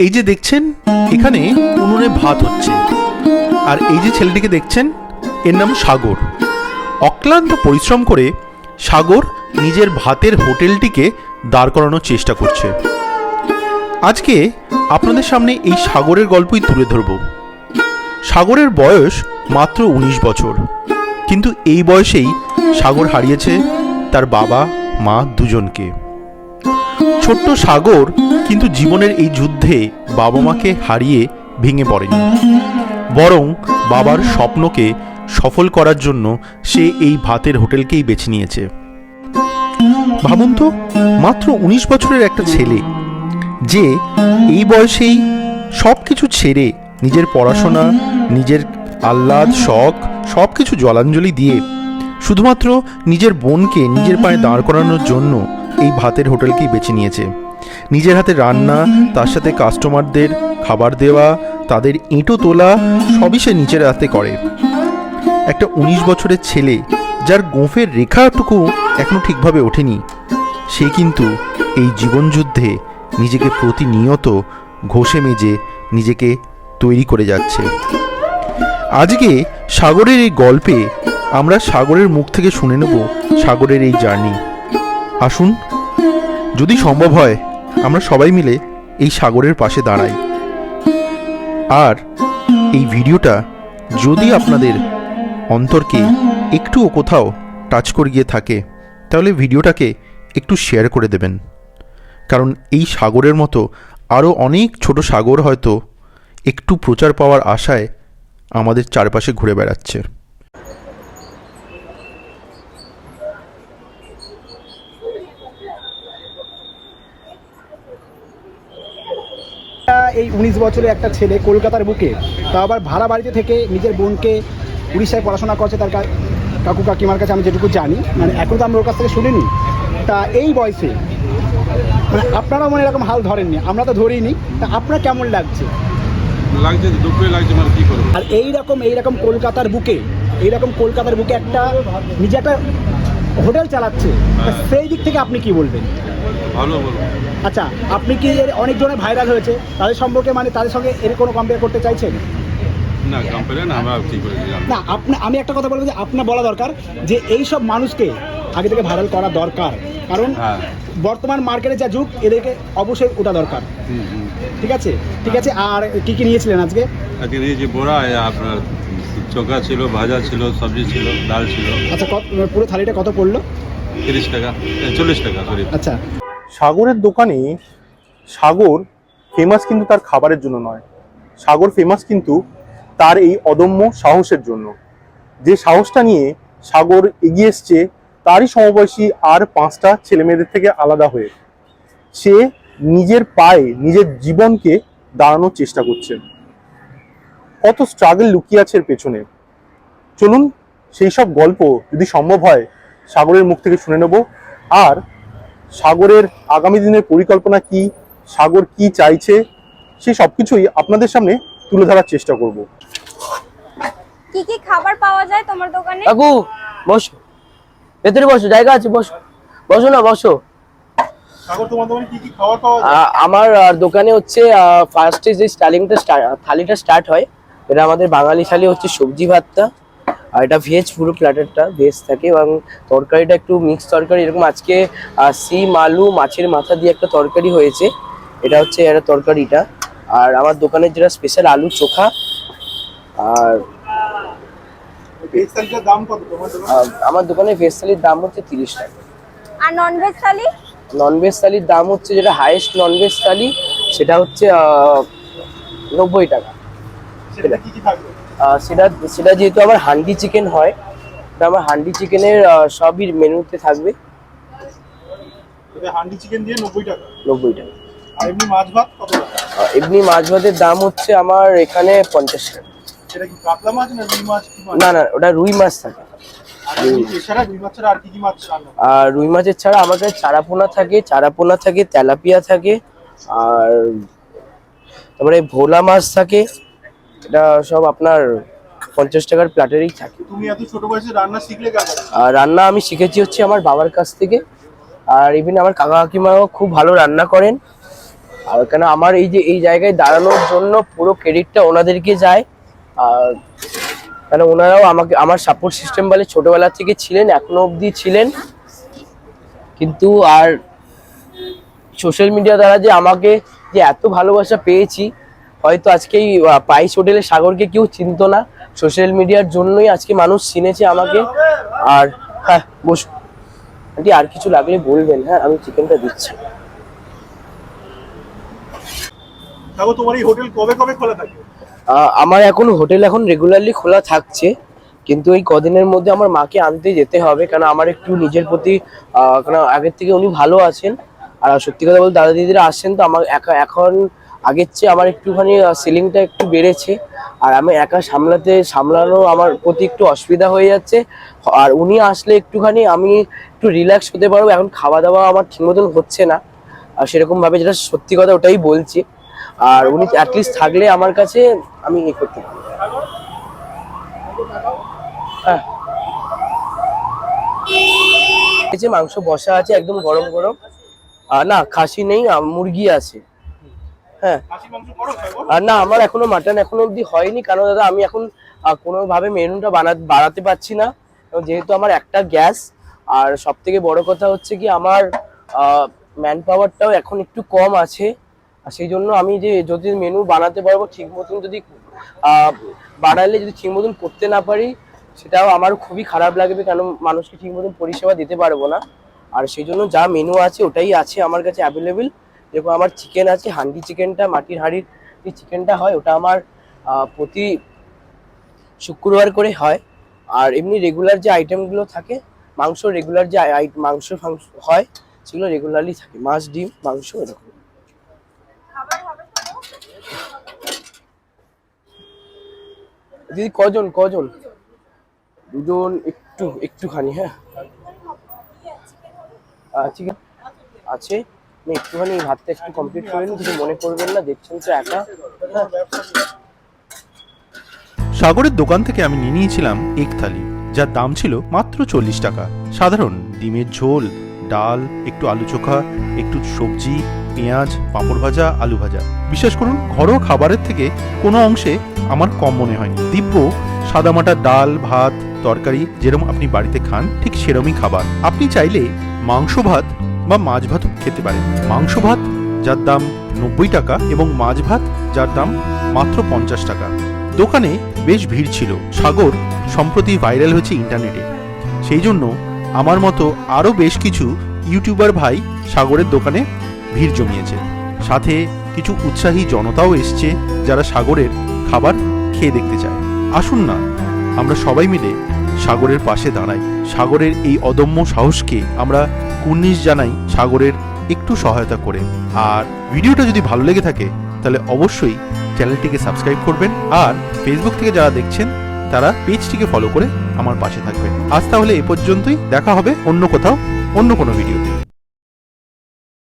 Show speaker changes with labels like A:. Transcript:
A: এই যে দেখছেন, এখানে উনুনে ভাত হচ্ছে। আর এই যে ছেলেটিকে দেখছেন, এর নাম সাগর। অক্লান্ত পরিশ্রম করে সাগর নিজের ভাতের হোটেলটিকে দাঁড় করানোর চেষ্টা করছে। আজকে আপনাদের সামনে এই সাগরের গল্পই তুলে ধরব। সাগরের বয়স মাত্র উনিশ বছর। কিন্তু এই বয়সেই সাগর হারিয়েছে তার বাবা, মা দুজনকে। ছোট্ট সাগর কিন্তু জীবনের এই যুদ্ধে বাবা মাকে হারিয়ে ভেঙে পড়েনি। বরং বাবার স্বপ্নকে সফল করার জন্য সে এই ভাতের হোটেলকেই বেছে নিয়েছে। ভাবুন তো, মাত্র উনিশ বছরের একটা ছেলে, যে এই বয়সেই সব কিছু ছেড়ে নিজের পড়াশোনা, নিজের আহ্লাদ, শখ সব কিছু জলাঞ্জলি দিয়ে শুধুমাত্র নিজের বোনকে নিজের পায়ে দাঁড় করানোর জন্য এই ভাতের হোটেলকেই বেছে নিয়েছে? নিজের হাতে রান্না, তার সাথে কাস্টমারদের খাবার দেওয়া, তাদের ইঁটো তোলা, সবই সে নিজের হাতে করে। একটা উনিশ বছরের ছেলে, যার গোঁফের রেখাটুকু এখনও ঠিকভাবে ওঠেনি, সে কিন্তু এই জীবনযুদ্ধে নিজেকে প্রতিনিয়ত ঘষে মেজে নিজেকে তৈরি করে যাচ্ছে। আজকে সাগরের এই গল্পে আমরা সাগরের মুখ থেকে শুনে নেব সাগরের এই জার্নি। আসুন যদি সম্ভব হয়, আমরা সবাই মিলে এই সাগরের পাশে দাঁড়াই। আর এই ভিডিওটা যদি আপনাদের অন্তরকে একটুও কোথাও টাচ করে গিয়ে থাকে, তাহলে ভিডিওটাকে একটু শেয়ার করে দেবেন। কারণ এই সাগরের মতো আরও অনেক ছোট সাগর হয়তো একটু প্রচার পাওয়ার আশায় আমাদের চারপাশে ঘুরে বেড়াচ্ছে।
B: এই উনিশ বছরের একটা ছেলে কলকাতার বুকে তা আবার ভাড়া বাড়িতে থেকে নিজের বোনকে উড়িষ্যায় পড়াশোনা করছে তার কাকু কাকিমার কাছে আমি যেটুকু জানি মানে এখন তো আমি ওর কাছ থেকে শুনিনি। তা এই বয়সে মানে আপনারাও মানে এরকম হাল ধরেননি আমরা তো ধরিনি তা আপনার কেমন লাগছে?
C: লাগছে দুঃখই লাগছে মানে কি করব?
B: আর এই রকম এই রকম কলকাতার বুকে এই রকম কলকাতার বুকে একটা নিজে একটা হোটেল চালাচ্ছে সেই দিক থেকে আপনি কি বলবেন?
C: ভালো
B: আচ্ছা আপনি কি এর অনেকজনের ভাইরাল হয়েছে? তাদের সম্পর্কে মানে তাদের সঙ্গে এর কোনো কম্পেয়ার করতে চাইছেন?
C: না কম্পেয়ার না আমরা কি করে
B: না আপনি আমি একটা কথা বলব যে আপনার বলা দরকার যে এই সব মানুষকে আগে থেকে ভাইরাল করা দরকার। কারণ
C: হ্যাঁ।
B: বর্তমান মার্কেটে যা যুগ এদেরকে অবশ্যই ওটা দরকার। ঠিক আছে? ঠিক আছে আর কি কি নিয়েছিলেন আজকে?
C: আজকে নিয়েছি এ আপনার চোখা ছিল ভাজা ছিল সবজি ছিল ডাল ছিল।
B: আচ্ছা পুরো থালিটা কত পড়ল?
C: তিরিশ টাকা চল্লিশ টাকা সরি
B: আচ্ছা
A: সাগরের দোকানে সাগর ফেমাস কিন্তু তার খাবারের জন্য নয়। সাগর ফেমাস কিন্তু তার এই অদম্য সাহসের জন্য। যে সাহসটা নিয়ে সাগর এগিয়ে এসছে, তারই সমবয়সী আর পাঁচটা ছেলেমেয়েদের থেকে আলাদা হয়ে। সে নিজের পায়ে, নিজের জীবনকে দাঁড়ানোর চেষ্টা করছে। কত স্ট্রাগল লুকিয়ে আছে এর পেছনে। চলুন, সেই সব গল্প যদি সম্ভব হয়, সাগরের মুখ থেকে শুনে নেব। আর সাগরের আগামী দিনের পরিকল্পনা কি? সাগর কি চাইছে? সেই সবকিছুই আপনাদের সামনে তুলে ধরার চেষ্টা করব।
D: কি কি খাবার পাওয়া যায় তোমার দোকানে?
E: কাকু বসো। ভেতরে বসো জায়গা আছে বসো। বসো না বসো।
A: সাগর তোমার দোকানে কি কি খাবার পাওয়া
E: আ- আমার দোকানে হচ্ছে ফার্স্টে যে স্টার্টিংটা থালিটা স্টার্ট হয় এটা আমাদের বাঙালি থালি হচ্ছে সবজি ভাতটা। আর এটা ভেজ পুরো প্ল্যাটারটা ভেজ থাকে এবং তরকারিটা একটু মিক্স তরকারি। এরকম আজকে সিম আলু মাছের মাথা দিয়ে একটা তরকারি হয়েছে। এটা হচ্ছে এটা তরকারিটা। আর আমার দোকানের যেটা স্পেশাল আলু চোখা। আর আমার দোকানে ভেজ থালির দাম হচ্ছে তিরিশ টাকা।
D: আর ননভেজ থালি?
E: ননভেজ থালির দাম হচ্ছে যেটা হাইয়েস্ট ননভেজ থালি সেটা হচ্ছে নব্বই টাকা।
A: সেটা কি কি থাকবে?
E: সেটা সেটা যেহেতু আমার হান্ডি চিকেন হয় এটা আমার হান্ডি চিকেনের সবই মেনুতে থাকবে।
A: হান্ডি চিকেন দিয়ে নব্বই টাকা।
E: নব্বই টাকা।
A: আর এমনি মাছ ভাত কত টাকা?
E: এমনি মাছ ভাতের দাম হচ্ছে আমার এখানে পঞ্চাশ টাকা।
A: সেটা কি কাতলা মাছ না রুই মাছ
E: না না ওটা রুই মাছ থাকে।
A: আর রুই
E: মাছের ছাড়া আমার কাছে চারাপোনা থাকে চারাপোনা থাকে তেলাপিয়া থাকে আর তারপরে ভোলা মাছ থাকে এটা সব আপনার পঞ্চাশ টাকার প্ল্যাটারেই থাকে।
A: তুমি এত ছোট বয়সে রান্না শিখলে
E: রান্না আমি শিখেছি হচ্ছে আমার বাবার কাছ থেকে। আর ইভিন আমার কাকা কাকিমাও খুব ভালো রান্না করেন। আর কেন আমার এই যে এই জায়গায় দাঁড়ানোর জন্য পুরো ক্রেডিটটা ওনাদেরকে যায়। আর কেন ওনারাও আমাকে আমার সাপোর্ট সিস্টেম বলে ছোটবেলা থেকে ছিলেন এখনও অবধি ছিলেন। কিন্তু আর সোশ্যাল মিডিয়া দ্বারা যে আমাকে যে এত ভালোবাসা পেয়েছি হয়তো আজকে এই পাইস হোটেলের সাগরকে কেউ চিনতো না। সোশ্যাল মিডিয়ার জন্যই আজকে মানুষ চিনেছে আমাকে। আর হ্যাঁ বস। আন্টি আর কিছু লাগলে বলবেন। হ্যাঁ আমি চিকেনটা দিচ্ছি।
B: তোমার এই হোটেল কবে কবে খোলা থাকে?
E: আমার এখন হোটেল এখন রেগুলারলি খোলা থাকছে। কিন্তু এই কদিনের মধ্যে আমার মাকে আনতে যেতে হবে। কারণ আমার একটু নিজের প্রতি কারণ আগের থেকে উনি ভালো আছেন। আর সত্যি কথা বলতে দাদা দিদিরা আসছেন তো আমার এখন আগের চেয়ে আমার একটুখানি সিলিংটা একটু বেড়েছে। আর আমি একা সামলাতে, সামলানো আমার প্রতি একটু অসুবিধা হয়ে যাচ্ছে। আর উনি আসলে একটুখানি আমি একটু রিল্যাক্স হতে পারব। এখন খাওয়া দাওয়া আমার ঠিক মতন হচ্ছে না। আর সেরকমভাবে যেটা সত্যি কথা ওটাই বলছি। আর উনি অ্যাটলিস্ট থাকলে আমার কাছে আমি ইয়ে করতে পারি হ্যাঁ। মাংস বসা আছে, একদম গরম গরম না, খাসি নেই মুরগি আছে। হ্যাঁ। আর না, আমার এখনও মাটন এখনও অবধি হয়নি, কারণ দাদা, আমি এখন কোনোভাবে মেনুটা বানা বাড়াতে পারছি না। যেহেতু আমার একটা গ্যাস, আর সব থেকে বড় কথা হচ্ছে কি, আমার ম্যান পাওয়ারটাও এখন একটু কম আছে। আর সেই জন্য আমি যে, যদি মেনু বানাতে পারব ঠিক মতন যদি বাড়ালে যদি ঠিক মতন করতে না পারি, সেটাও আমার খুবই খারাপ লাগবে, কারণ মানুষকে ঠিক মতন পরিষেবা দিতে পারব না। আর সেই জন্য যা মেনু আছে, ওটাই আছে আমার কাছে অ্যাভেলেবেল যেরকম আমার চিকেন আছে, হান্ডি চিকেনটা মাটির হাঁড়ির যে চিকেনটা হয়, ওটা আমার প্রতি শুক্রবার করে হয়। আর এমনি রেগুলার যে আইটেমগুলো থাকে, মাংস রেগুলার যে মাংস ফাংস হয়, সেগুলো রেগুলারলি থাকে। মাছ, ডিম, মাংস, এরকম? দিদি, কজন কজন? দুজন, একটু, একটুখানি হ্যাঁ। আছে? একটুখানি ভাতটা একটু কমপ্লিট করে নিই কিছু মনে করবেন না, দেখছেন তো একা।
A: সাগরের দোকান থেকে আমি নিয়ে নিয়েছিলাম এক থালি, যার দাম ছিল মাত্র চল্লিশ টাকা। সাধারণ ডিমের ঝোল, ডাল, একটু আলু চোখা, একটু সবজি, পেঁয়াজ, পাঁপড় ভাজা, আলু ভাজা। বিশ্বাস করুন, ঘরোয়া খাবারের থেকে কোনো অংশে আমার কম মনে হয়নি। দিব্য সাদামাটা ডাল, ভাত, তরকারি যেরকম আপনি বাড়িতে খান, ঠিক সেরমই খাবার। আপনি চাইলে মাংস, ভাত বা মাছ ভাতও খেতে পারেন মাংস ভাত, যার দাম নব্বই টাকা এবং মাছ ভাত, যার দাম মাত্র পঞ্চাশ টাকা। দোকানে বেশ ভিড় ছিল। সাগর সম্প্রতি ভাইরাল হয়েছে ইন্টারনেটে। সেই জন্য আমার মতো আরও বেশ কিছু ইউটিউবার ভাই সাগরের দোকানে ভিড় জমিয়েছে। সাথে কিছু উৎসাহী জনতাও এসছে যারা সাগরের খাবার খেয়ে দেখতে চায়। আসুন না, আমরা সবাই মিলে সাগরের পাশে দাঁড়াই। সাগরের এই অদম্য সাহসকে আমরা কুর্নিশ জানাই সাগরের একটু সহায়তা করে। আর ভিডিওটা যদি ভালো লেগে থাকে, তাহলে অবশ্যই চ্যানেলটিকে সাবস্ক্রাইব করবেন আর ফেসবুক থেকে যারা দেখছেন, তারা পেজটিকে ফলো করে আমার পাশে থাকবেন। আজ তাহলে এ পর্যন্তই, দেখা হবে অন্য কোথাও, অন্য কোনো ভিডিওতে।